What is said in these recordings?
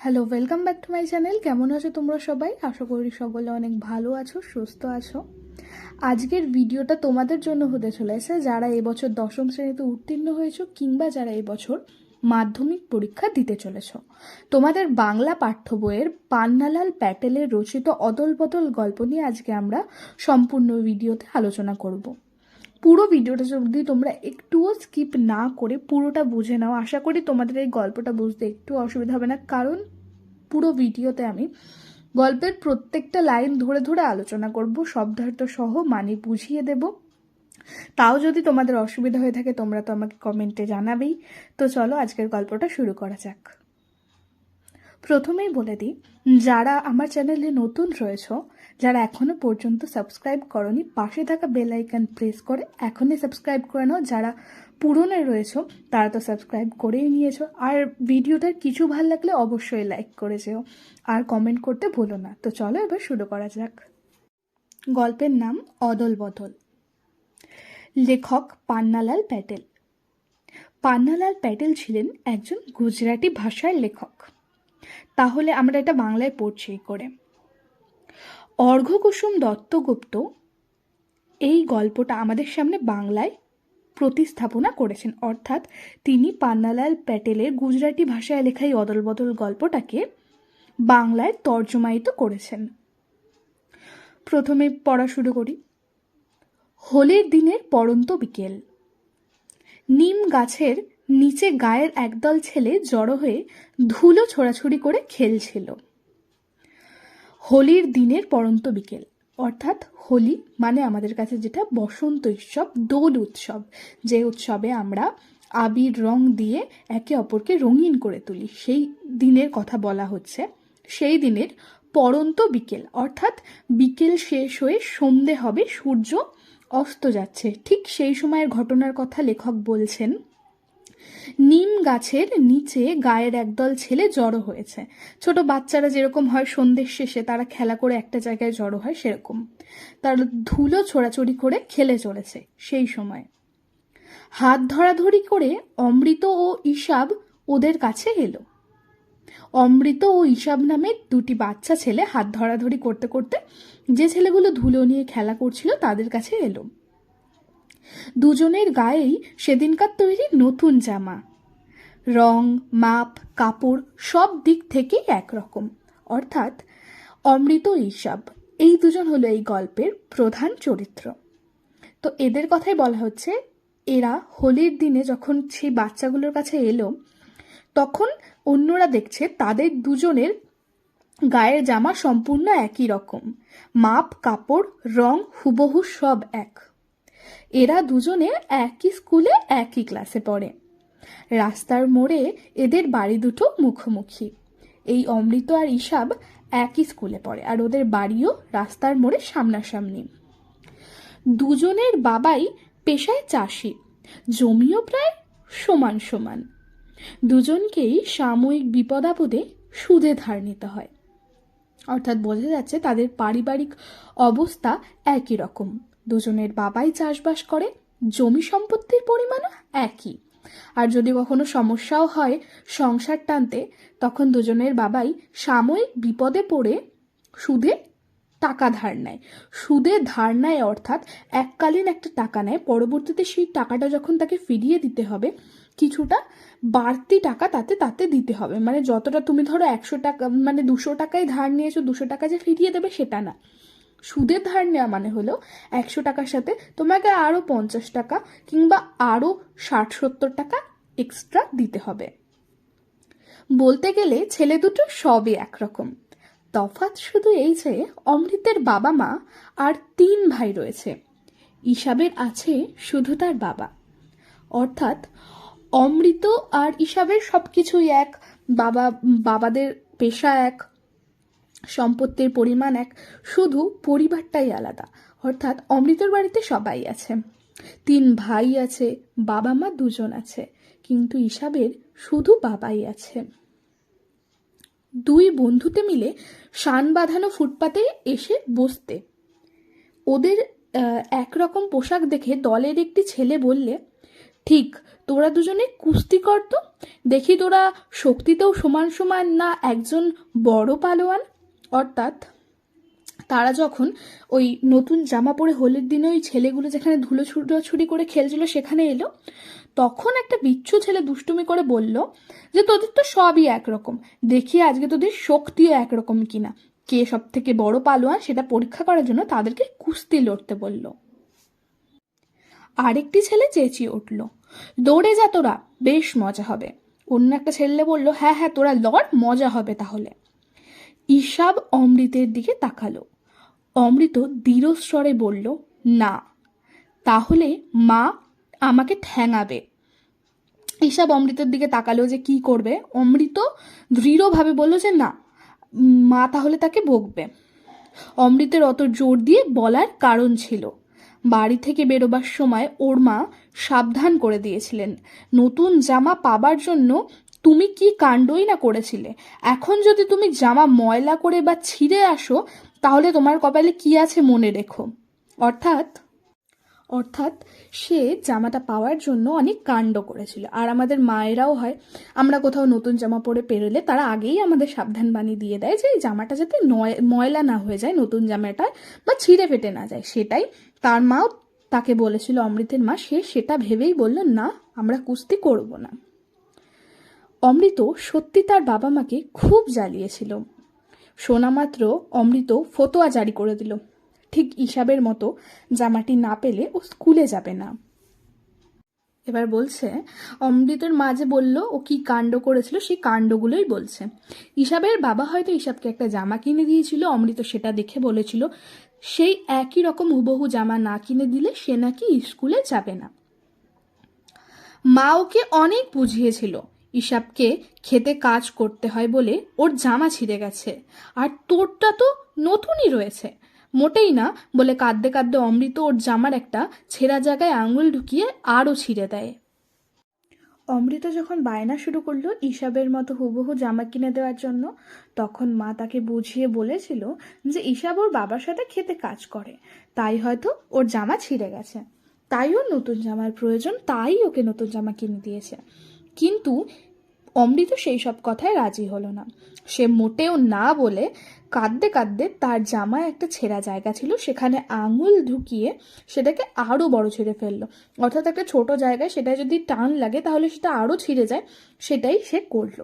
Hello welcome back to my channel কেমন আছো তোমরা সবাই? আশা করি সকলে অনেক ভালো আছো, সুস্থ আছো। আজকের ভিডিওটা তোমাদের জন্য হতে চলেছে। যারা এবছর দশম শ্রেণীতে উত্তীর্ণ হয়েছো কিংবা যারা এবছর মাধ্যমিক পরীক্ষা দিতে চলেছ, তোমাদের বাংলা পাঠ্য বইয়ের পান্নালাল প্যাটেলের রচিত অদল বদল গল্প নিয়ে আজকে আমরা সম্পূর্ণ ভিডিওতে আলোচনা করব। পুরো ভিডিওটা যদি তোমরা একটুও স্কিপ না করে পুরোটা বুঝে নাও, আশা করি তোমাদের এই গল্পটা বুঝতে একটু অসুবিধা হবে না। কারণ পুরো ভিডিওতে আমি গল্পের প্রত্যেকটা লাইন ধরে ধরে আলোচনা করব, শব্দার্থ সহ মানে বুঝিয়ে দেব। তাও যদি তোমাদের অসুবিধা হয়ে থাকে তোমরা তো আমাকে কমেন্টে জানাবেই। তো চলো আজকের গল্পটা শুরু করা যাক। প্রথমেই বলে দিই, যারা আমার চ্যানেলে নতুন রয়েছে, যারা এখনও পর্যন্ত সাবস্ক্রাইব করনি, পাশে থাকা বেল আইকন প্রেস করে এখনই সাবস্ক্রাইব করে নাও। যারা পুরনো রয়েছে, তারা তো সাবস্ক্রাইব করেই নিয়েছো। আর ভিডিওটার কিছু ভালো লাগলে অবশ্যই লাইক করে যেও, আর কমেন্ট করতে ভুলো না। তো চলো এবার শুরু করা যাক। গল্পের নাম অদল বদল। লেখক পান্নালাল প্যাটেল। পান্নালাল প্যাটেল ছিলেন একজন গুজরাটি ভাষার লেখক। তাহলে আমরা এটা বাংলায় পড়ছি করে। অর্ঘ্যকুসুম দত্তগুপ্ত এই গল্পটা আমাদের সামনে বাংলায় প্রতিস্থাপনা করেছেন। অর্থাৎ তিনি পান্নালাল প্যাটেলের গুজরাটি ভাষায় লেখা এই অদল বদল গল্পটাকে বাংলায় তর্জমায়িত করেছেন। প্রথমে পড়া শুরু করি। হোলির দিনের পড়ন্ত বিকেল। নিম গাছের নিচে গায়ের একদল ছেলে জড়ো হয়ে ধুলো ছোড়াছুড়ি করে খেলছিল। হোলির দিনের পড়ন্ত বিকেল। অর্থাৎ হোলি মানে আমাদের কাছে যেটা বসন্ত উৎসব, দোল উৎসব। যে উৎসবে আমরা আবির রং দিয়ে একে অপরকে রঙিন করে তুলি। সেই দিনের কথা বলা হচ্ছে। সেই দিনের পড়ন্ত বিকেল। অর্থাৎ বিকেল শেষ হয়ে সন্ধে হবে, সূর্য অস্ত যাচ্ছে। ঠিক সেই সময়ের ঘটনার কথা লেখক বলছেন নিম গাছের নিচে গায়ের একদল ছেলে জড়ো হয়েছে। ছোট বাচ্চারা যেরকম হয় সন্ধ্যের শেষে, তারা খেলা করে একটা জায়গায় জড়ো হয় সেরকম। তারা ধুলো ছোড়াছড়ি করে খেলে চলেছে সেই সময়। হাত ধরাধরি করে অমৃত ও ইসাব ওদের কাছে এলো। অমৃত ও ইসাব নামে দুটি বাচ্চা ছেলে হাত ধরাধরি করতে করতে যে ছেলেগুলো ধুলো নিয়ে খেলা করছিল তাদের কাছে এলো। দুজনের গায়েই সেদিনকার তৈরি নতুন জামা। রং, মাপ, কাপড় সব দিক থেকেই একরকম। অর্থাৎ অমৃত ইসাব এই দুজন হলো এই গল্পের প্রধান চরিত্র। তো এদের কথাই বলা হচ্ছে, এরা হোলির দিনে যখন সেই বাচ্চাগুলোর কাছে এলো, তখন অন্যরা দেখছে তাদের দুজনের গায়ের জামা সম্পূর্ণ একই রকম। মাপ, কাপড়, রং হুবহু সব এক। এরা দুজনে একই স্কুলে, একই ক্লাসে পড়ে। রাস্তার মোড়ে এদের বাড়ি দুটো মুখোমুখি। এই অমৃত আর ইসাব একই স্কুলে পড়ে আর ওদের বাড়িও রাস্তার মোড়ে সামনাসামনি। দুজনের বাবাই পেশায় চাষি, জমিও প্রায় সমান সমান। দুজনকেই সাময়িক বিপদাপদে সুদে ধার নিতে হয়। অর্থাৎ বোঝা যাচ্ছে তাদের পারিবারিক অবস্থা একই রকম। দুজনের বাবাই চাষবাস করে, জমি সম্পত্তির পরিমাণও একই। আর যদি কখনো সমস্যাও হয় সংসার টানতে, তখন দুজনের বাবাই সাময়িক বিপদে পড়ে সুদে টাকা ধার নেয়। সুদে ধার নেয় অর্থাৎ এককালীন একটা টাকা নেয়। পরবর্তীতে সেই টাকাটা যখন তাকে ফিরিয়ে দিতে হবে, কিছুটা বাড়তি টাকা তাতে তাতে দিতে হবে। মানে যতটা তুমি ধরো একশো টাকা মানে দুশো টাকায় ধার নিয়েছো, দুশো টাকা যে ফিরিয়ে দেবে সেটা না। সুদের ধার নেওয়া মানে হলো একশো টাকার সাথে তোমাকে আরও পঞ্চাশ টাকা কিংবা আরও ষাট সত্তর টাকা এক্সট্রা দিতে হবে। বলতে গেলে ছেলে দুটো সবই একরকম। তফাৎ শুধু এই যে অমৃতের বাবা মা আর তিন ভাই রয়েছে। ইসাবের আছে শুধু তার বাবা। অর্থাৎ অমৃত আর ইসাবের সব কিছুই এক, বাবা, বাবাদের পেশা এক সম্পত্তির পরিমাণ এক, শুধু পরিবারটাই আলাদা। অর্থাৎ অমৃতর বাড়িতে সবাই আছে। তিন ভাই আছে, বাবা মা দুজন আছে, কিন্তু ইসাবের শুধু বাবাই আছে। দুই বন্ধুতে মিলে শান বাঁধানো ফুটপাতে এসে বসতে। ওদের একরকম পোশাক দেখে দলের একটি ছেলে বললে, ঠিক, তোরা দুজনে কুস্তি কর তো। দেখি তোরা শক্তিতেও সমান সমান না একজন বড় পালোয়ান অর্থাৎ তারা যখন ওই নতুন জামা পরে হোলির দিনে ওই ছেলেগুলো যেখানে ধুলো ছুটোছুটি করে খেলছিল সেখানে এলো, তখন একটা বিচ্ছু ছেলে দুষ্টুমি করে বলল যে, তোদের তো সবই একরকম। দেখি আজকে তোদের শক্তিও একরকম কিনা। কে সব থেকে বড় পালোয়ান সেটা পরীক্ষা করার জন্য তাদেরকে কুস্তি লড়তে বলল। আরেকটি ছেলে চেঁচিয়ে উঠল, দৌড়ে যা তোরা, বেশ মজা হবে। অন্য একটা ছেলে বলল হ্যাঁ হ্যাঁ তোরা লড়, মজা হবে তাহলে। ঈশাব অমৃতের দিকে তাকালো। অমৃত দৃঢ়স্বরে বলল, না, তাহলে মা আমাকে ঠ্যাঙাবে। ঈশাব অমৃতের দিকে তাকালো যে কি করবে। অমৃত দৃঢ়ভাবে বলল যে, না, মা তাহলে তাকে বকবে অমৃতের অত জোর দিয়ে বলার কারণ ছিল। বাড়ি থেকে বেরোবার সময় ওর মা সাবধান করে দিয়েছিলেন। নতুন জামা পাবার জন্য তুমি কি কাণ্ডই না করেছিলে? এখন যদি তুমি জামা ময়লা করে বা ছিঁড়ে আসো, তাহলে তোমার কপালে কি আছে মনে রেখো? অর্থাৎ অর্থাৎ সে জামাটা পাওয়ার জন্য অনেক কাণ্ড করেছিল। আর আমাদের মায়েরাও হয়, আমরা কোথাও নতুন জামা পরে পেরোলে তারা আগেই আমাদের সাবধান বাণী দিয়ে দেয় যে এই জামাটা যাতে ময়লা না হয়ে যায়, নতুন জামাটা বা ছিঁড়ে ফেটে না যায়। সেটাই তার মাও তাকে বলেছিল, অমৃতের মা সে সেটা ভেবেই বলল, না, আমরা কুস্তি করব না। অমৃত সত্যি তার বাবা মাকে খুব জ্বালিয়েছিল। শোনা মাত্র অমৃত ফতোয়া জারি করে দিল। ঠিক হিসাবের মতো জামাটি না পেলে ও স্কুলে যাবে না। এবার বলছে, অমৃতের মা যে বলল, ও কি কাণ্ড করেছিল সেই কাণ্ডগুলোই বলছে। ঈশাবের বাবা হয়তো ঈশাবকে একটা জামা কিনে দিয়েছিল, অমৃত সেটা দেখে বলেছিল, সেই একই রকম হুবহু জামা না কিনে দিলে সে নাকি স্কুলে যাবে না। মা ওকে অনেক বুঝিয়েছিল। ঈশাবকে খেতে কাজ করতে হয় বলে ওর জামা ছিঁড়ে গেছে। আর তোরটা তো নতুনই রয়েছে। মোটেই না বলে কাঁদতে কাঁদতে অমৃত ওর জামার একটা ছেঁড়া জায়গায় আঙুল ঢুকিয়ে আরও ছিঁড়ে দেয়। অমৃত যখন বায়না শুরু করল ইসাবের মতো হুবহু জামা কিনে দেওয়ার জন্য, তখন মা তাকে বুঝিয়ে বলেছিল যে ইসাব ওর বাবার সাথে খেতে কাজ করে, তাই হয়তো ওর জামা ছিঁড়ে গেছে। তাই ওর নতুন জামার প্রয়োজন, তাই ওকে নতুন জামা কিনে দিয়েছে। কিন্তু অমৃত সেই সব কথায় রাজি হলো না। সে মোটেও না বলে কাঁদতে কাঁদতে তার জামায় একটা ছেঁড়া জায়গা ছিল, সেখানে আঙুল ঢুকিয়ে সেটাকে আরও বড় ছিঁড়ে ফেলল। অর্থাৎ একটা ছোট জায়গায় সেটা যদি টান লাগে তাহলে সেটা আরও ছিঁড়ে যায়, সেটাই সে করল।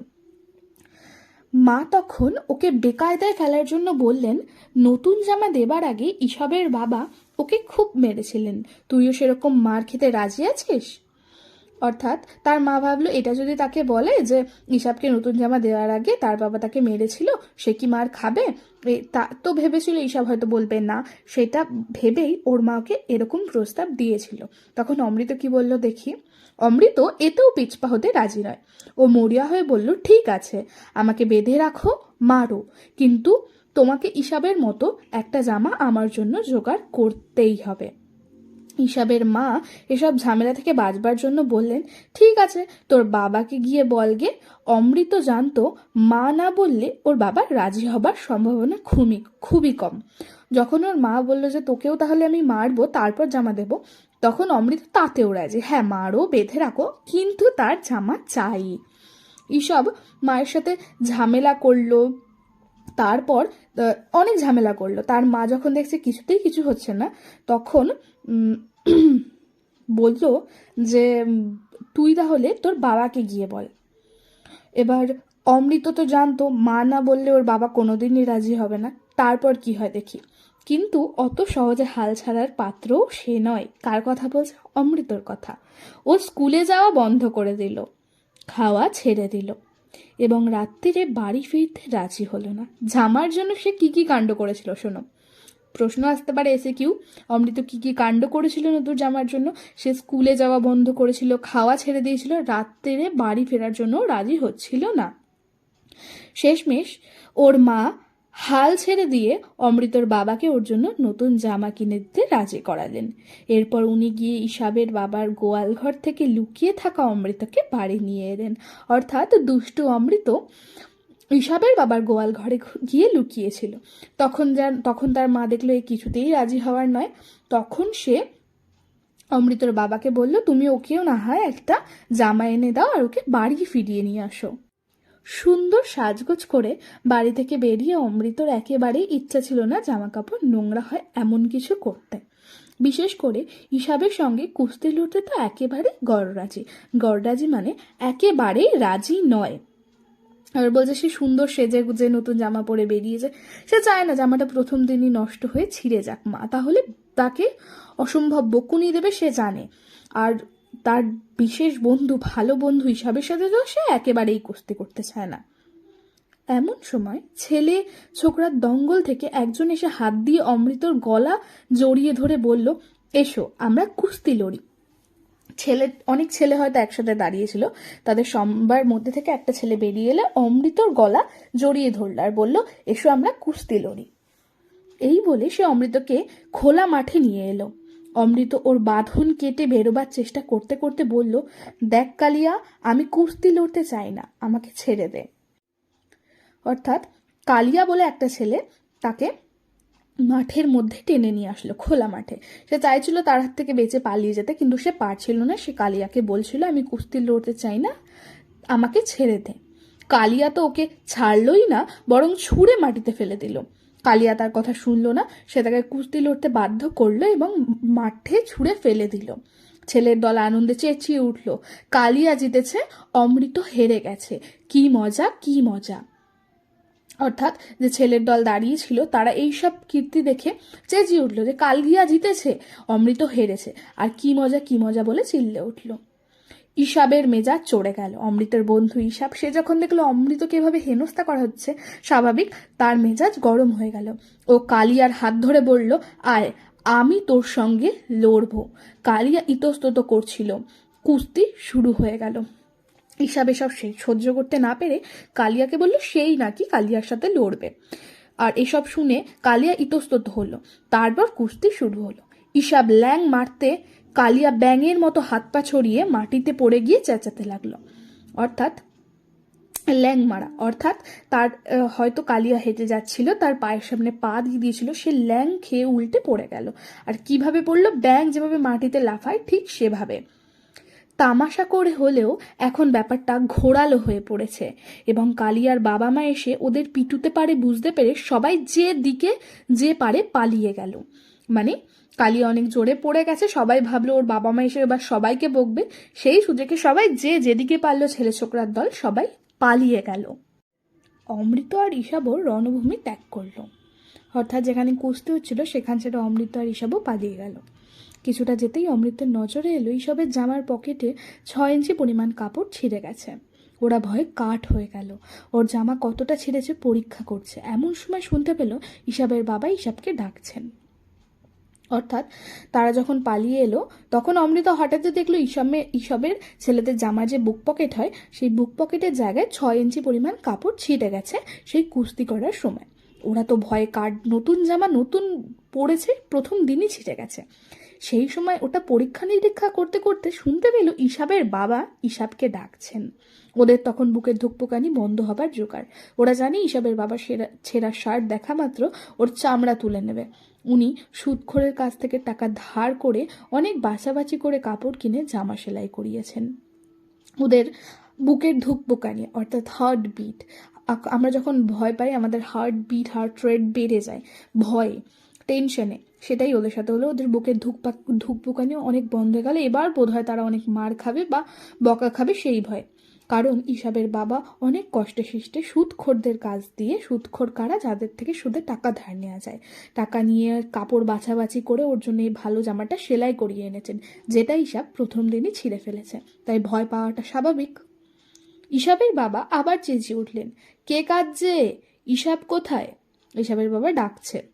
মা তখন ওকে বেকায়দায় ফেলার জন্য বললেন, নতুন জামা দেবার আগে ইসবের বাবা ওকে খুব মেরেছিলেন। তুইও সেরকম মার খেতে রাজি আছিস? অর্থাৎ তার মা ভাবলো, এটা যদি তাকে বলে যে ইসাবকে নতুন জামা দেওয়ার আগে তার বাবা তাকে মেরেছিল, সে কি মার খাবে? তা তো ভেবেছিল ইসাব হয়তো বলবে না। সেটা ভেবেই ওর মা ওকে এরকম প্রস্তাব দিয়েছিল। তখন অমৃত কি বলল দেখি? অমৃত এতেও পিছপা হতে রাজি নয়। ও মরিয়া হয়ে বলল, ঠিক আছে, আমাকে বেঁধে রাখো, মারো। কিন্তু তোমাকে ইসাবের মতো একটা জামা আমার জন্য জোগাড় করতেই হবে। হিসাবের মা এসব ঝামেলা থেকে বাঁচবার জন্য বললেন, ঠিক আছে, তোর বাবাকে গিয়ে বলগে অমৃত জানতো মা না বললে ওর বাবা রাজি হবার সম্ভাবনা খুবই খুবই কম। যখন ওর মা বলল যে, তোকেও তাহলে আমি মারবো, তারপর জামা দেবো? তখন অমৃত তাতেও রাজি হ্যাঁ মারও বেঁধে রাখো, কিন্তু তার জামা চাই। এইসব মায়ের সাথে ঝামেলা করল তারপর অনেক ঝামেলা করল। তার মা যখন দেখছে কিছুতেই কিছু হচ্ছে না, তখন বলল যে তুই তাহলে তোর বাবাকে গিয়ে বল। এবার অমৃত তো জানতো, মা না বললে ওর বাবা কোনোদিনই রাজি হবে না। তারপর কি হয় দেখি। কিন্তু অত সহজে হাল ছাড়ার পাত্রও সে নয়। কার কথা বলছে? অমৃতর কথা। ও স্কুলে যাওয়া বন্ধ করে দিল। খাওয়া ছেড়ে দিল। এবং রাত্রিরে বাড়ি ফিরতে রাজি হলো না। জামার জন্য সে কি কি কাণ্ড করেছিল শোনো। প্রশ্ন আসতে পারে এসে কিউ অমৃত কি কি কাণ্ড করেছিল নতুন জামার জন্য? সে স্কুলে যাওয়া বন্ধ করেছিল, খাওয়া ছেড়ে দিয়েছিল রাত্রে বাড়ি ফেরার জন্য রাজি হচ্ছিল না। শেষমেশ ওর মা হাল ছেড়ে দিয়ে অমৃতর বাবাকে ওর জন্য নতুন জামা কিনে দিতে রাজি করালেন। এরপর উনি গিয়ে ইসাবের বাবার গোয়াল ঘর থেকে লুকিয়ে থাকা অমৃতকে বাড়ি নিয়ে এলেন। অর্থাৎ দুষ্টু অমৃত ইসাবের বাবার গোয়াল ঘরে গিয়ে লুকিয়েছিল। তখন যার তখন তার মা দেখল, এ কিছুতেই রাজি হওয়ার নয়। তখন সে অমৃতর বাবাকে বলল, তুমি ওকেও না হয় একটা জামা এনে দাও আর ওকে বাড়ি ফিরিয়ে নিয়ে আসো। সুন্দর সাজগোজ করে বাড়ি থেকে বেরিয়ে অমৃতর একেবারেই ইচ্ছা ছিল না জামা কাপড় নোংরা হয় এমন কিছু করতে। বিশেষ করে হিসাবের সঙ্গে কুস্তি লড়তে তো একেবারে গড়রাজি। গড়রাজি মানে একেবারেই রাজি নয়। আর বলছে, সে সুন্দর সেজে গুজে নতুন জামা পরে বেরিয়েছে। সে চায় না জামাটা প্রথম দিনই নষ্ট হয়ে ছিঁড়ে যাক মা। তাহলে তাকে অসম্ভব বকুনি দেবে সে জানে। আর তার বিশেষ বন্ধু, ভালো বন্ধু হিসাবের সাথে তো সে একেবারেই কুস্তি করতে চায় না। এমন সময় ছেলে ছোকরার দঙ্গল থেকে একজন এসে হাত দিয়ে অমৃতর গলা জড়িয়ে ধরে বলল, এসো, আমরা কুস্তি লড়ি। ছেলে, অনেক ছেলে হয়তো একসাথে দাঁড়িয়েছিল, তাদের সবার মধ্যে থেকে একটা ছেলে বেরিয়ে এলে অমৃতর গলা জড়িয়ে ধরল আর বলল, এসো, আমরা কুস্তি লড়ি। এই বলে সে অমৃতকে খোলা মাঠে নিয়ে এলো। অমৃত ওর বাঁধন কেটে বেরোবার চেষ্টা করতে করতে বলল, দেখ কালিয়া, আমি কুস্তি লড়তে চাই না, আমাকে ছেড়ে দে। অর্থাৎ কালিয়া বলে একটা ছেলে তাকে মাঠের মধ্যে টেনে নিয়ে আসলো, খোলা মাঠে। সে চাইছিল তার হাত থেকে বেঁচে পালিয়ে যেতে, কিন্তু সে পারছিল না। সে কালিয়াকে বলছিল, আমি কুস্তি লড়তে চাই না, আমাকে ছেড়ে দে। কালিয়া তো ওকে ছাড়লই না, বরং ছুঁড়ে মাটিতে ফেলে দিল। কালিয়া তার কথা শুনলো না, সে তাকে কুস্তি লড়তে বাধ্য করল এবং মাঠে ছুঁড়ে ফেলে দিল। ছেলের দল আনন্দে চেঁচিয়ে উঠল, কালিয়া জিতেছে, অমৃত হেরে গেছে। কি মজা কি মজা। অর্থাৎ যে ছেলের দল দাঁড়িয়ে ছিল তারা এইসব কীর্তি দেখে চেঁচিয়ে উঠল যে কালিয়া জিতেছে, অমৃত হেরেছে। আর কি মজা কি মজা বলে চিল্লে উঠল। ইসাবের মেজাজ চড়ে গেল। অমৃতের বন্ধু ইসাব সে যখন দেখল অমৃতকে এভাবে হেনস্থা করা হচ্ছে, স্বাভাবিক তার মেজাজ গরম হয়ে গেল। ও কালিয়ার হাত ধরে বলল, আয়, আমি তোর সঙ্গে লড়বো। কালিয়া ইতস্তত করছিল। কুস্তি শুরু হয়ে গেল। ঈশাব এসব সহ্য করতে না পেরে কালিয়াকে বলল, সেই নাকি কালিয়ার সাথে লড়বে। আর এসব শুনে কালিয়া ইতস্তত হলো। তারপর কুস্তি শুরু হলো। ইসাব ল্যাং মারতে কালিয়া ব্যাঙের মতো হাত পা ছড়িয়ে মাটিতে পড়ে গিয়ে চেঁচাতে লাগল। অর্থাৎ ল্যাং মারা। অর্থাৎ তার হয়তো কালিয়া হেঁটে যাচ্ছিল, তার পায়ের সামনে পা দিয়ে দিয়েছিল, সে ল্যাং খেয়ে উল্টে পড়ে গেল। আর কীভাবে পড়ল? ব্যাং যেভাবে মাটিতে লাফায়, ঠিক সেভাবে। তামাশা করে হলেও এখন ব্যাপারটা ঘোরালো হয়ে পড়েছে এবং কালিয়ার বাবা মা এসে ওদের পিটুতে পারে বুঝতে পেরে সবাই যে দিকে যে পারে পালিয়ে গেল। মানে কালিয়া অনেক জোরে পড়ে গেছে, সবাই ভাবলো ওর বাবা মা এসে এবার সবাইকে বকবে। সেই সুযোগে সবাই যে যেদিকে পারল ছেলে ছোকরার দল, সবাই পালিয়ে গেল। অমৃত আর ঈশাবও রণভূমি ত্যাগ করল। অর্থাৎ যেখানে কুস্তি হচ্ছিল, সেখান সেটা অমৃত আর ঈশাবও পালিয়ে গেল। কিছুটা যেতেই অমৃতের নজরে এলো, ঈশবের জামার পকেটে ছয় ইঞ্চি পরিমাণ কাপড় ছিঁড়ে গেছে। ওরা ভয়ে কাঠ হয়ে গেল। ওর জামা কতটা ছিঁড়েছে পরীক্ষা করছে। এমন সময় শুনতে পেল, ঈশাবের বাবা ঈশাবকে ডাকছেন। অর্থাৎ তারা যখন পালিয়ে এলো, তখন অমৃতা হঠাৎ দেখল ঈশবে ঈশবের ছেলেদের জামার যে বুক পকেট হয়, সেই বুক পকেটের জায়গায় ছয় ইঞ্চি পরিমাণ কাপড় ছিঁড়ে গেছে সেই কুস্তি করার সময়। ওরা তো ভয়ে কাঠ নতুন জামা নতুন পড়েছে, প্রথম দিনই ছিটে গেছে। সেই সময় ওটা পরীক্ষা নিরীক্ষা করতে করতে শুনতে পেল ঈশাবের বাবা ঈশাবকে ডাকছেন। ওদের তখন বুকের ধুকপুকানি বন্ধ হবার জোগাড়। ওরা জানে ঈশাবের বাবা সেরা, ছেঁড়া শার্ট দেখা মাত্র ওর চামড়া তুলে নেবে। উনি সুদখোরের কাছ থেকে টাকা ধার করে অনেক বাছাবাছি করে কাপড় কিনে জামা সেলাই করিয়েছেন। ওদের বুকের ধুকপুকানি অর্থাৎ হার্ট বিট আমরা যখন ভয় পাই, আমাদের হার্ট বিট হার্ট রেট বেড়ে যায়, ভয়ে টেনশনে সেটাই ওদের সাথে হলো, ওদের বুকের ধুকপাক ধুকপুকানিও অনেক বন্ধ হয়ে গেল, এবার বোধ হয় তারা অনেক মার খাবে বা বকা খাবে সেই ভয়। কারণ ইসাবের বাবা অনেক কষ্টে সৃষ্টে সুদখোরদের কাজ দিয়ে, সুদখোর কারা যাদের থেকে সুদে টাকা ধার নেওয়া যায়। টাকা নিয়ে কাপড় বাছাবাছি করে ওর জন্য এই ভালো জামাটা সেলাই করিয়ে এনেছেন, যেটা ইসাব প্রথম দিনই ছিঁড়ে ফেলেছে। তাই ভয় পাওয়াটা স্বাভাবিক। ইসাবের বাবা আবার চেঁচিয়ে উঠলেন, কে কাজে ইসাব কোথায়? ইসাবের বাবা ডাকছে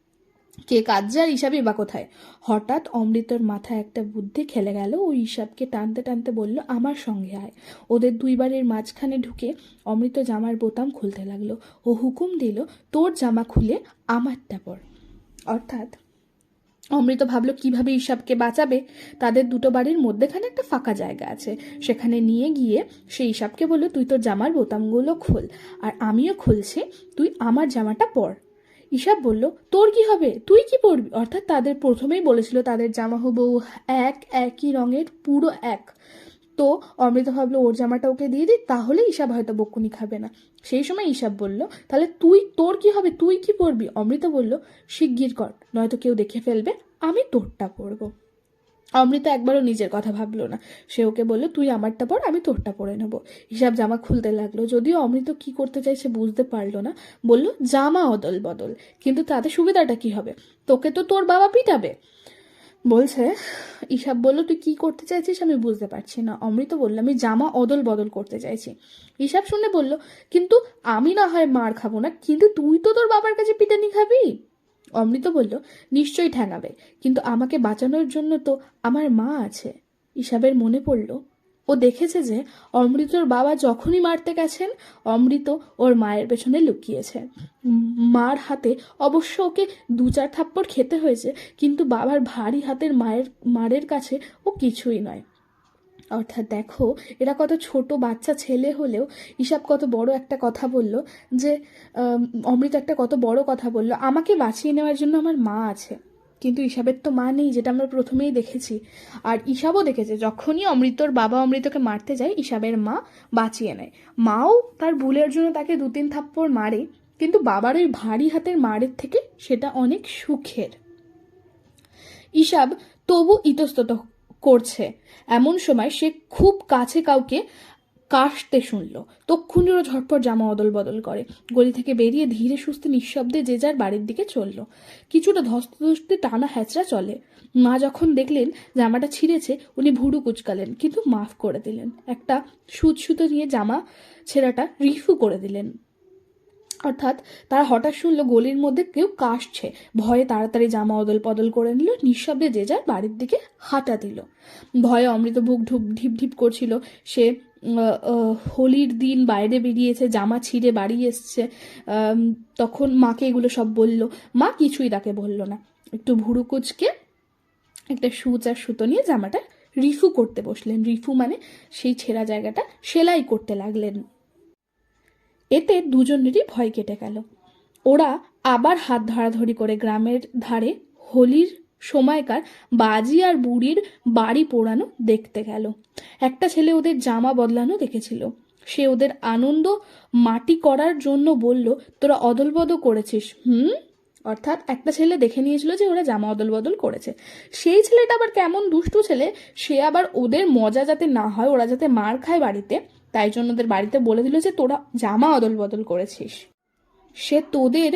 কে কাজ আর ইসাবই বা কোথায়? হঠাৎ অমৃতর মাথায় একটা বুদ্ধি খেলে গেল। ও ইসাবকে টানতে টানতে বলল, আমার সঙ্গে আয়। ওদের দুই বাড়ির মাঝখানে ঢুকে অমৃত জামার বোতাম খুলতে লাগল। ও হুকুম দিল, তোর জামা খুলে আমারটা পর। অর্থাৎ অমৃত ভাবলো, কীভাবে ইসাবকে বাঁচাবে? তাদের দুটো বাড়ির মধ্যেখানে একটা ফাঁকা জায়গা আছে। সেখানে নিয়ে গিয়ে সে ইসাবকে বলল, তুই তোর জামার বোতামগুলো খোল, আর আমিও খুলছি। তুই আমার জামাটা পর। ঈশাব বলল, তোর কি হবে? তুই কি পরবি? অর্থাৎ তাদের প্রথমেই বলেছিল তাদের জামা হবু এক একই রঙের, পুরো এক। তো অমৃতা ভাবলো, ওর জামাটা ওকে দিয়ে দিই তাহলে ঈশাব হয়তো বকুনি খাবে না। সেই সময় ঈশাব বলল, তাহলে তুই, তোর কি হবে? তুই কি পরবি? অমৃতা বলল, শিগগির কর, নয়তো কেউ দেখে ফেলবে, আমি তোরটা পরবো। অমৃতা একবারও নিজের কথা ভাবলো না। সে ওকে বলল, তুই আমারটা পর, আমি তোরটা পরে নেব। হিসাব জামা খুলতে লাগল। যদিও অমৃত কি করতে চাইছে বুঝতে পারল না, বলল, জামা অদল বদল কিন্তু তাতে সুবিধাটা কি হবে? তোকে তো তোর বাবা পিটাবে। বলছে, ইসাব বলল, তুই কি করতে চাইছিস আমি বুঝতে পারছি না। অমৃত বলল, আমি জামা অদল বদল করতে চাইছি। ঈশাব শুনে বলল, কিন্তু আমি না হয় মার খাব না, কিন্তু তুই তো তোর বাবার কাছে পিটানি খাবি? অমৃত বলল, নিশ্চয়ই ঠ্যাঙাবে কিন্তু আমাকে বাঁচানোর জন্য তো আমার মা আছে। ঈশাবের মনে পড়ল, ও দেখেছে যে অমৃতর বাবা যখনই মারতে গেছেন, অমৃত ওর মায়ের পেছনে লুকিয়েছে। মার হাতে অবশ্য ওকে দু চার থাপ্পড় খেতে হয়েছে, কিন্তু বাবার ভারী হাতের মায়ের, মারের কাছে ও কিছুই নয়। অর্থাৎ দেখো, এরা কত ছোট বাচ্চা ছেলে হলেও ইসাব কত বড় একটা কথা বলল যে অমৃত একটা কত বড় কথা বলল, আমাকে বাঁচিয়ে নেওয়ার জন্য আমার মা আছে। কিন্তু ইসাবের তো মা নেই, যেটা আমরা প্রথমেই দেখেছি। আর ইসাবও দেখেছে, যখনই অমৃতর বাবা অমৃতকে মারতে যায়, ঈশাবের মা বাঁচিয়ে নেয়। মাও তার ভুলের জন্য তাকে দু তিন থাপ্পড় মারে, কিন্তু বাবার ওই ভারী হাতের মারের থেকে সেটা অনেক সুখের। ঈশাব তবু ইতস্তত করছে। এমন সময় সে খুব কাছে কাউকে কাশতে শুনল। তক্ষুনি ওরা ঝটপট জামা অদল বদল করে। গলি থেকে বেরিয়ে ধীরে সুস্থে নিঃশব্দে যে যার বাড়ির দিকে চলল। কিছুটা ধস্ত ধস্তে টানা হ্যাচড়া চলে। মা যখন দেখলেন জামাটা ছিঁড়েছে, উনি ভুরু কুচকালেন, কিন্তু মাফ করে দিলেন। একটা সুচ সুতো নিয়ে জামা ছেঁড়াটা রিফু করে দিলেন। অর্থাৎ তারা হঠাৎ শুনলো গলির মধ্যে কেউ কাশছে। ভয়ে তাড়াতাড়ি জামা অদল পদল করে নিল, নিঃশব্দে যে যার বাড়ির দিকে হাঁটা দিল। ভয়ে অমৃত বুক ঢুপ, ঢিপ ঢিপ করছিল। সে হোলির দিন বাইরে বেরিয়েছে, জামা ছিঁড়ে বাড়ি এসছে। তখন মাকে এগুলো সব বলল। মা কিছুই তাকে বলল না। একটু ভুরু কুচকে একটা সুচ আর সুতো নিয়ে জামাটা রিফু করতে বসলেন। রিফু মানে সেই ছেঁড়া জায়গাটা সেলাই করতে লাগলেন। এতে দুজনেরই ভয় কেটে গেল। ওরা আবার হাত ধরাধরি করে গ্রামের ধারে হোলির সময়কার বাজি আর বুড়ির বাড়ি পোড়ানো দেখতে গেল। একটা ছেলে ওদের জামা বদলানো দেখেছিল। সে ওদের আনন্দ মাটি করার জন্য বলল, তোরা অদলবদল করেছিস। হুম? অর্থাৎ একটা ছেলে দেখে নিয়েছিল যে ওরা জামা অদল বদল করেছে। সেই ছেলেটা আবার কেমন দুষ্টু ছেলে, সে আবার ওদের মজা যাতে না হয়, ওরা যাতে মার খায় বাড়িতে তাই জন্য ওদের বাড়িতে বলে দিল যে তোরা জামা অদল বদল করেছিস। সে তোদের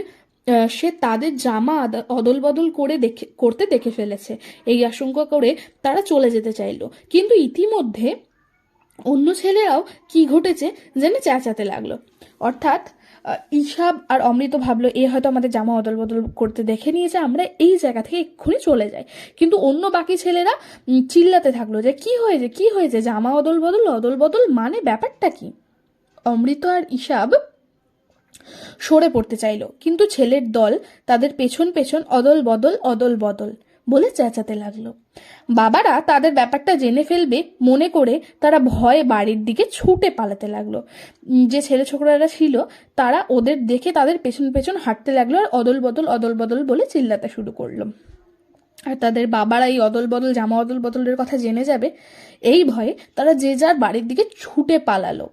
সে তাদের জামা অদল বদল করে দেখে, করতে দেখে ফেলেছে। এই আশঙ্কা করে তারা চলে যেতে চাইল। কিন্তু ইতিমধ্যে অন্য ছেলেরাও কি ঘটেছে জেনে চেঁচাতে লাগল। অর্থাৎ ঈশাব আর অমৃত ভাবলো, এ হয়তো আমাদের জামা অদল বদল করতে দেখে নিয়েছে, আমরা এই জায়গা থেকে এক্ষুনি চলে যাই। কিন্তু অন্য বাকি ছেলেরা চিল্লাতে থাকল যে, কি হয়েছে? কি হয়েছে? জামা অদল বদল অদল বদল মানে ব্যাপারটা কি? অমৃত আর ইসাব সরে পড়তে চাইলো, কিন্তু ছেলের দল তাদের পেছন পেছন অদল বদল অদল বদল বলে চেঁচাতে লাগল। বাবারা তাদের ব্যাপারটা জেনে ফেলবে, মনে করে তারা ভয়ে বাড়ির দিকে ছুটে পালাতে লাগল। যে ছেলে ছোকরারা ছিল, তারা ওদের দেখে তাদের পেছন পেছন হাঁটতে লাগল আর অদল বদল অদল বদল বলে চিল্লাতে শুরু করল। আর তাদের বাবারা এই অদল বদল, জামা অদল বদলের কথা জেনে যাবে, এই ভয়ে তারা যে যার বাড়ির দিকে ছুটে পালালো।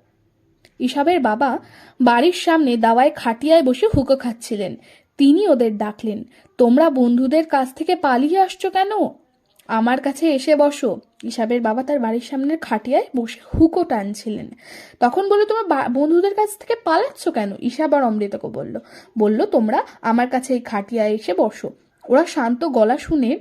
ইসাবের বাবা বাড়ির সামনে দাওয়ায় খাটিয়ায় বসে হুকো খাচ্ছিলেন। তিনি ওদের ডাকলেন তোমরা বন্ধুদের কাছ থেকে পালিয়ে আসছো কেন? আমার কাছে এসে বসো। ইসাবের বাবা তার বাড়ির সামনের খাটিয়ায় বসে হুকো টানছিলেন। তখন বলল, তোমরা বন্ধুদের কাছ থেকে পালাচ্ছ কেন? ইসাব আর অমৃতকে বলল বলল, তোমরা আমার কাছে এই খাটিয়ায় এসে বসো। ওরা শান্ত গলা শুনে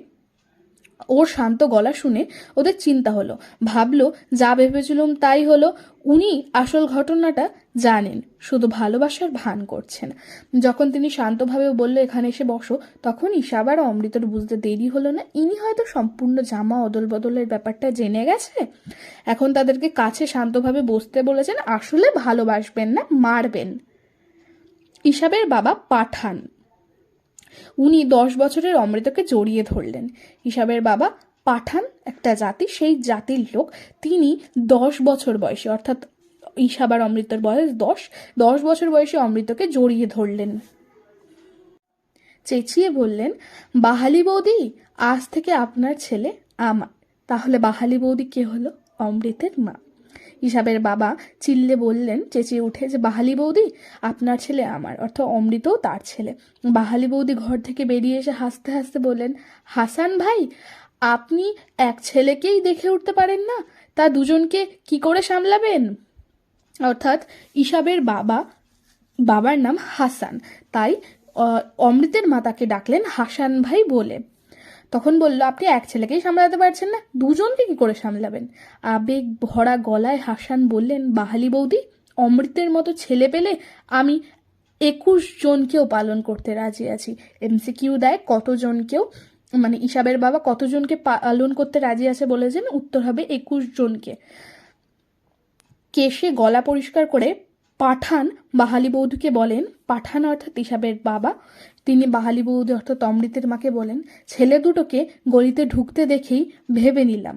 ওর শান্ত গলা শুনে ওদের চিন্তা হলো। ভাবলো, যা ভেবেছিলাম তাই হলো। উনি আসল ঘটনাটা জানেন, শুধু ভালোবাসার ভান করছেন। যখন তিনি শান্তভাবে বলল, এখানে এসে বসো, তখন ঈশাব আর অমৃতর বুঝতে দেরি হলো না। ইনি হয়তো সম্পূর্ণ জামা অদল বদলের ব্যাপারটা জেনে গেছে। এখন তাদেরকে কাছে শান্তভাবে বসতে বলেছেন, আসলে ভালোবাসবেন না, মারবেন। ঈশাবের বাবা পাঠান। উনি দশ বছরের অমৃতকে জড়িয়ে ধরলেন। হিসাবের বাবা পাঠান একটা জাতি, সেই জাতির লোক তিনি দশ বছর বয়সে, অর্থাৎ ঈশাব আর অমৃতর বয়স দশ দশ বছর বয়সে অমৃতকে জড়িয়ে ধরলেন। চেঁচিয়ে বললেন, বাহালি বৌদি, আজ থেকে আপনার ছেলে আমার। তাহলে বাহালি বৌদি কে হলো? অমৃতের মা। ইসাবের বাবা চিল্লে বললেন, চেঁচিয়ে উঠে যে, বাহালি বৌদি, আপনার ছেলে আমার, অর্থাৎ অমৃতও তার ছেলে। বাহালি বৌদি ঘর থেকে বেরিয়ে এসে হাসতে হাসতে বললেন, হাসান ভাই, আপনি এক ছেলেকেই দেখে উঠতে পারেন না? তা দুজনকে কি করে সামলাবেন? অর্থাৎ ইসাবের বাবা, বাবার নাম হাসান। তাই অমৃতের মাতাকে ডাকলেন হাসান ভাই বলে। তখন বলল, আপনি এক ছেলেকেই সামলাতে পারছেন না, দুজনকে কি করে সামলাবেন? আবেগ ভরা গলায় হাসান বললেন, বাহালি বৌদি, অমৃতের মতো ছেলে পেলে আমি একুশ জনকেও পালন করতে রাজি আছি। এমসিকিউ দেয় কতজনকেও মানে ইসাবের বাবা কতজনকে পালন করতে রাজি আছে বলেছেন উত্তর হবে একুশ জনকে। কেশে গলা পরিষ্কার করে পাঠান বাহালি বৌধুকে বলেন, পাঠান অর্থাৎ ইসাবের বাবা। তিনি বাহালি বৌদি অর্থাৎ অমৃতের মাকে বলেন, ছেলে দুটোকে গলিতে ঢুকতে দেখেই ভেবে নিলাম।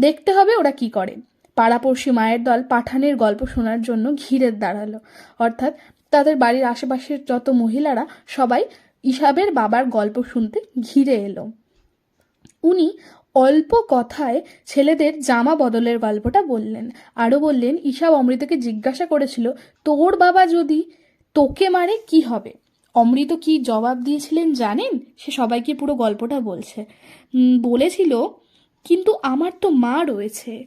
দেখতে হবে ওরা কি করে। পাড়াপড়শি মায়ের দল পাঠানের গল্প শোনার জন্য ঘিরে দাঁড়াল। অর্থাৎ তাদের বাড়ির আশেপাশের যত মহিলারা, সবাই ইসাবের বাবার গল্প শুনতে ঘিরে এলো। উনি অল্প কথায় ছেলেদের জামা বদলের গল্পটা বললেন। আরও বললেন, ঈশাব অমৃতকে জিজ্ঞাসা করেছিল, তোর বাবা যদি তোকে মারে, কি হবে? অমৃত কি জবাব দিয়েছিলেন জানেন? সে সবাইকে পুরো গল্পটা বলছে। বলেছিল, কিন্তু আমার তো মা রয়েছে।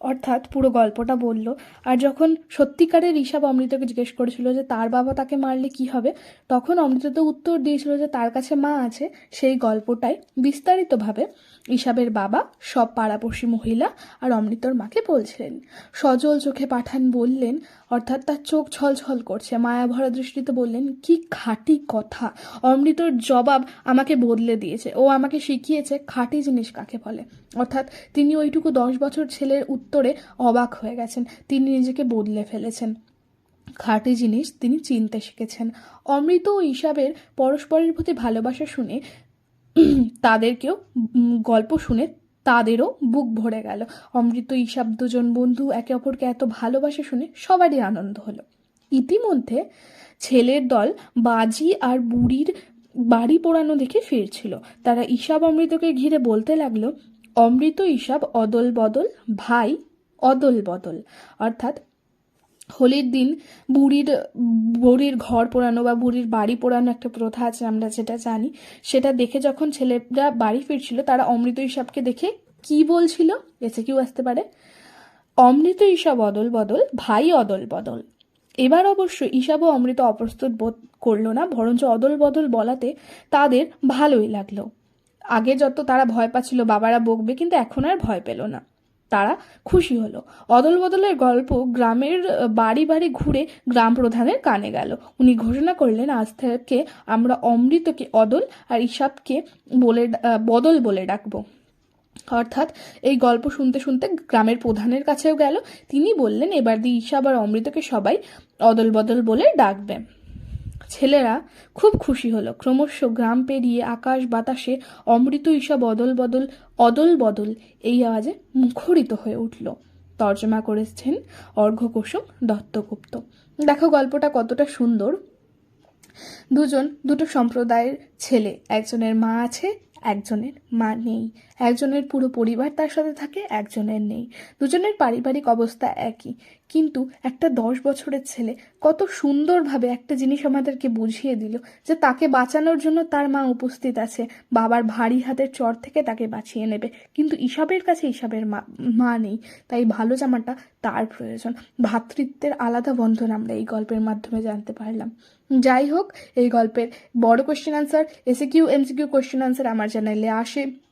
অর্থাৎ পুরো গল্পটা বলল। আর যখন সত্যিকারের ঋষাব অমৃতকে জিজ্ঞেস করেছিল যে, তার বাবা তাকে মারলে কি হবে? তখন অমৃত তো উত্তর দিয়েছিল যে, তার কাছে মা আছে। সেই গল্পটাই বিস্তারিতভাবে ঋষাবের বাবা সব পাড়াপড়শি মহিলা আর অমৃতর মাকে বলছিলেন। সজল চোখে পাঠান বললেন, অর্থাৎ তার চোখ ছলছল করছে। মায়া ভরা দৃষ্টিতে বললেন, কি খাঁটি কথা। অমৃতর জবাব আমাকে বদলে দিয়েছে। ও আমাকে শিখিয়েছে খাঁটি জিনিস কাকে বলে। অর্থাৎ তিনি ওইটুকু দশ বছর ছেলের উত্তরে অবাক হয়ে গেছেন। তিনি নিজেকে বদলে ফেলেছেন। খাঁটি জিনিস তিনি চিনতে শিখেছেন। অমৃত ও ইসাবের পরস্পরের প্রতি ভালোবাসা শুনে তাদেরকেও গল্প শুনে তাদেরও বুক ভরে গেল। অমৃত, ঈশাব দুজন বন্ধু একে অপরকে এত ভালোবাসা শুনে সবারই আনন্দ হলো। ইতিমধ্যে ছেলের দল বাজি আর বুড়ির বাড়ি পোড়ানো দেখে ফিরছিল। তারা ঈশাব অমৃতকে ঘিরে বলতে লাগল অমৃত ঈশাব অদল বদল, ভাই অদল বদল। অর্থাৎ হোলির দিন বুড়ির বুড়ির ঘর পোড়ানো বা বুড়ির বাড়ি পোড়ানো একটা প্রথা আছে, আমরা যেটা জানি। সেটা দেখে যখন ছেলেরা বাড়ি ফিরছিল, তারা অমৃত ঈশাবকে দেখে কি বলছিল? এসে কেউ আসতে পারে। অমৃত ঈশাব অদল বদল, ভাই অদল বদল। এবার অবশ্য ঈশাব অমৃত অপ্রস্তুত বোধ করল না, বরঞ্চ অদল বদল বলাতে তাদের ভালোই লাগল। আগে যত তারা ভয় পাচ্ছিল বাবারা বকবে, কিন্তু এখন আর ভয় পেল না। তারা খুশি হলো। অদল বদলের গল্প গ্রামের বাড়ি বাড়ি ঘুরে গ্রাম প্রধানের কানে গেল। উনি ঘোষণা করলেন, আজ থেকে আমরা অমৃতকে অদল আর ঈশাবকে বলে বদল বলে ডাকবো। অর্থাৎ এই গল্প শুনতে শুনতে গ্রামের প্রধানের কাছেও গেল। তিনি বললেন, এবার দিয়ে ঈশাব আর অমৃতকে সবাই অদল বদল বলে ডাকবে। ছেলেরা খুব খুশি হলো। ক্রমশ গ্রাম পেরিয়ে আকাশ বাতাসে অমৃত ঈশাব অদল বদল অদল বদল এই আওয়াজে মুখরিত হয়ে উঠল। তর্জমা করেছেন অর্ঘ্য কুসুম দত্তগুপ্ত। দেখো গল্পটা কতটা সুন্দর। দুজন, দুটো সম্প্রদায়ের ছেলে, একজনের মা আছে, একজনের মা নেই। একজনের পুরো পরিবার তার সাথে থাকে, একজনের নেই। দুজনের পারিবারিক অবস্থা একই। কিন্তু একটা দশ বছরের ছেলে কত সুন্দরভাবে একটা জিনিস আমাদেরকে বুঝিয়ে দিল যে তাকে বাঁচানোর জন্য তার মা উপস্থিত আছে। বাবার ভারী হাতের চর থেকে তাকে বাঁচিয়ে নেবে। কিন্তু ইসাবের কাছে ইসাবের মা মা নেই। তাই ভালো জামাটা তার প্রয়োজন। ভ্রাতৃত্বের আলাদা বন্ধন আমরা এই গল্পের মাধ্যমে জানতে পারলাম। যাই হোক, এই গল্পের বড় কোশ্চেন আনসার এসে কিউ এমসিকিউ কোশ্চেন আনসার আমার চ্যানেলে আসে।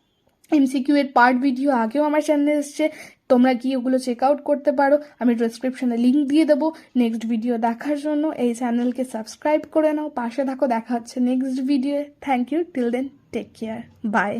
এমসিকিউ এর পার্ট ভিডিও আগেও আমার চ্যানেলে এসছে। তোমরা গিয়ে ওগুলো চেক আউট করতে পারো। আমি ডিসক্রিপশনে লিঙ্ক দিয়ে দেবো। নেক্সট ভিডিও দেখার জন্য এই চ্যানেলকে সাবস্ক্রাইব করে নাও। পাশে থাকো। দেখা হচ্ছে next video thank you till then take care bye